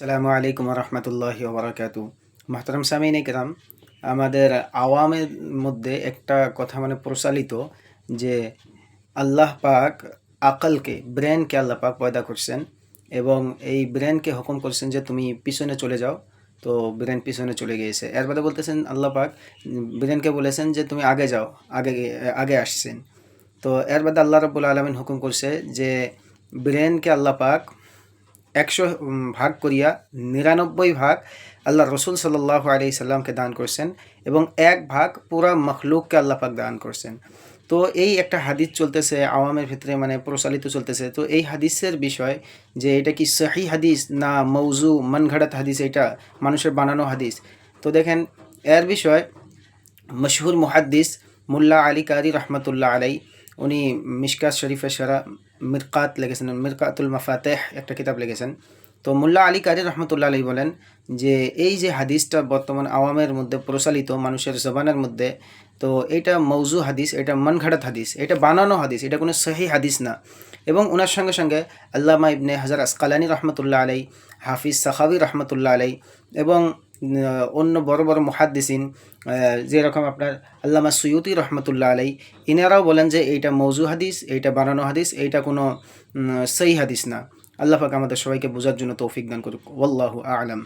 আসসালামু আলাইকুম রহমতুল্লাহি ওবরাকাতু। মাহতারাম সামিন ইকরাম আমাদের আওয়ামের মধ্যে একটা কথা মানে প্রচালিত যে আল্লাহ পাক আকলকে, ব্রেনকে আল্লাহ পাক পয়দা করছেন এবং এই ব্রেনকে হুকুম করছেন যে তুমি পিছনে চলে যাও। তো ব্রেন পিছনে চলে গিয়েছে। এর বাদে বলতেছেন আল্লাহ পাক, ব্রেনকে বলেছেন যে তুমি আগে যাও, আগে আগে আসছেন। তো এর বাদে আল্লাহ রব্বুল আলমিন হুকুম করছে যে ব্রেনকে আল্লাহ পাক একশো ভাগ করিয়া নিরানব্বই ভাগ আল্লাহ রসুল সাল্লাহ আলি সাল্লামকে দান করছেন এবং এক ভাগ পুরা মখলুককে আল্লাহ পাক দান করছেন। তো এই একটা হাদিস চলতেছে, আওয়ামের ভিতরে মানে প্রচালিত চলতেছে। তো এই হাদিসের বিষয় যে এটা কি সহি হাদিস না মৌজু মনঘাড়াত হাদিস এটা, মানুষের বানানো হাদিস? তো দেখেন, এর বিষয় মশহুর মুহাদ্দিস মুল্লা আলী কারি রহমতুল্লাহ আলাই উনি মিশকাত শরীফে সারা মিরকাত লেগেছেন মিরকাতুল মাফাতেহ একটা কিতাব লেগেছেন তো মুল্লা আলী কারি রহমতুল্লাহ আলী বলেন যে, এই যে হাদিসটা বর্তমান আওয়ামের মধ্যে প্রচলিত, মানুষের জবানের মধ্যে, তো এটা মৌজু হাদিস, এটা মনঘাড়াত হাদিস, এটা বানানো হাদিস, এটা কোনো সহি হাদিস না। এবং ওনার সঙ্গে সঙ্গে আল্লামা ইবনে হাজার আসকালানি রহমতুল্লাহ আলাই হাফিজ সাখাবি রহমতুল্লাহ আলাই এবং অন্য বড় বড় মুহাদ্দিসিন যেরকম আপনার আল্লামা সৈয়দি রহমতুল্লাহ আলাই ইনারাও বলেন যে এইটা মৌজু হাদিস, এইটা বানানো হাদিস, এইটা কোনো সই হাদিস না। আল্লাহ পাক আমাদের সবাইকে বোঝার জন্য তৌফিক দান করুক। ওল্লাহ আলাম।